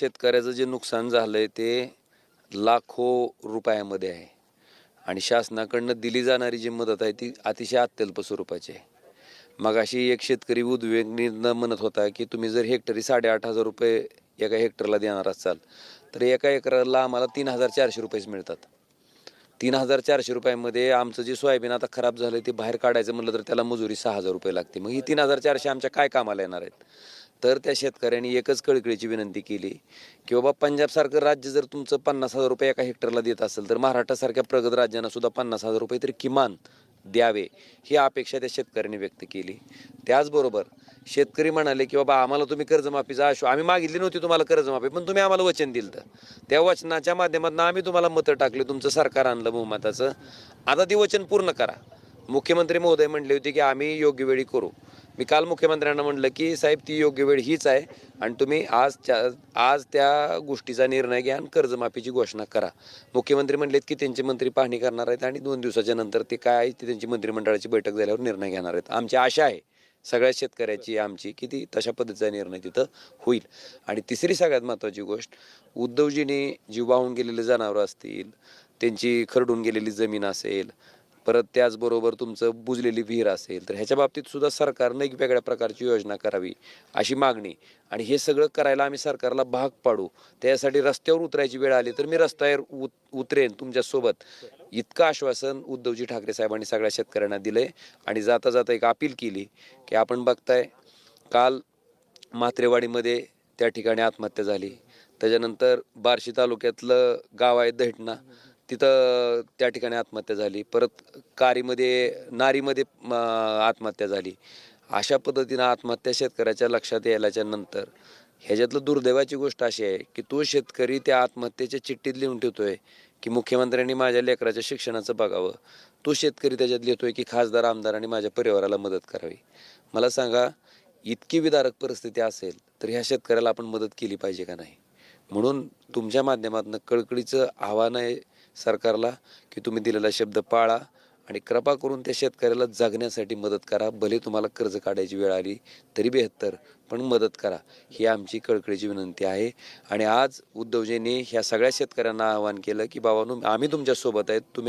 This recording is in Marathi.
शेतकऱ्याचं जे नुकसान झालंय ते लाखो रुपयामध्ये आहे. आणि शासनाकडनं दिली जाणारी जी मदत आहे ती अतिशय अत्यल्प स्वरूपाची आहे. मग अशी एक शेतकरी उद्वेगनीनं म्हणत होता की तुम्ही जर हेक्टरी साडेआठ हजार रुपये एका हेक्टरला देणार असाल तर एका एकराला आम्हाला तीन हजार चारशे रुपयेच मिळतात. तीन हजार चारशे रुपयामध्ये आमचं जे सोयाबीन आता खराब झालं ते बाहेर काढायचं म्हटलं तर त्याला मजुरी सहा हजार रुपये लागते. मग ही तीन हजार चारशे आमच्या काय कामाला येणार आहेत? तर त्या शेतकऱ्यांनी एकच कळकळीची विनंती केली की बाबा पंजाबसारखं राज्य जर तुमचं पन्नास हजार रुपये एका हेक्टरला देत असेल तर महाराष्ट्रासारख्या प्रगत राज्यांना सुद्धा पन्नास हजार रुपये तरी किमान द्यावे ही अपेक्षा त्या शेतकऱ्यांनी व्यक्त केली. त्याचबरोबर शेतकरी म्हणाले की बाबा आम्हाला तुम्ही कर्जमाफीचा आशो आम्ही मागितली नव्हती तुम्हाला कर्जमाफी पण तुम्ही आम्हाला वचन दिलं तर त्या वचनाच्या माध्यमातून आम्ही तुम्हाला मतं टाकले तुमचं सरकार आणलं बहुमताचं. आता ते वचन पूर्ण करा. मुख्यमंत्री महोदय म्हणले होते की आम्ही योग्य वेळी करू. मी काल मुख्यमंत्र्यांना म्हणलं की साहेब ती योग्य वेळ हीच आहे आणि तुम्ही आज त्या आज त्या गोष्टीचा निर्णय घ्या आणि कर्जमाफीची घोषणा करा. मुख्यमंत्री म्हणलेत की त्यांचे मंत्री पाहणी करणार आहेत आणि दोन दिवसाच्या नंतर ते काय आहे ते त्यांची मंत्रिमंडळाची बैठक झाल्यावर निर्णय घेणार आहेत. आमची आशा आहे सगळ्या शेतकऱ्याची आमची की ती तशा पद्धतीचा निर्णय तिथं होईल. आणि तिसरी सगळ्यात महत्त्वाची गोष्ट उद्धवजीने जीव वाहून गेलेले जनावरं असतील त्यांची खरडून गेलेली जमीन असेल परत त्याचबरोबर तुमचं बुजलेली विहीर असेल तर ह्याच्या बाबतीत सुद्धा सरकारनं एक वेगळ्या प्रकारची योजना करावी अशी मागणी. आणि हे सगळं करायला आम्ही सरकारला भाग पाडू. त्यासाठी रस्त्यावर उतरायची वेळ आली तर मी रस्त्यावर उत उतरेन तुमच्यासोबत इतकं आश्वासन उद्धवजी ठाकरे साहेबांनी सगळ्या शेतकऱ्यांना दिलंय. आणि जाता जाता एक अपील केली की आपण बघताय काल मात्रेवाडीमध्ये त्या ठिकाणी आत्महत्या झाली. त्याच्यानंतर बार्शी तालुक्यातलं गाव आहे दहिटणा. तिथं त्या ठिकाणी आत्महत्या झाली. परत कारीमध्ये नारीमध्ये आत्महत्या झाली. अशा पद्धतीनं आत्महत्या शेतकऱ्याच्या लक्षात यायल्याच्या नंतर ह्याच्यातलं दुर्दैवाची गोष्ट अशी आहे की तो शेतकरी त्या आत्महत्येच्या चिठ्ठीत लिहून ठेवतोय की मुख्यमंत्र्यांनी माझ्या लेकराच्या शिक्षणाचं बघावं. तो शेतकरी त्याच्यात लिहितोय की खासदार आमदारांनी माझ्या परिवाराला मदत करावी. मला सांगा इतकी विदारक परिस्थिती असेल तर ह्या शेतकऱ्याला आपण मदत केली पाहिजे का नाही? म्हणून तुमच्या माध्यमातून कळकळीचं आव्हान आहे सरकारला की तुम्ही दिलेला शब्द पाळा आणि कृपा करून त्या शेतकऱ्याला जगण्यासाठी मदत करा. भले तुम्हाला कर्ज काढायची वेळ आली तरी बेहत्तर पण मदत करा. ही आमची कळकळीची विनंती आहे. आणि आज उद्धवजींनी ह्या सगळ्या शेतकऱ्यांना आवाहन केलं की बाबांनो आम्ही तुमच्यासोबत आहेत. तुम्ही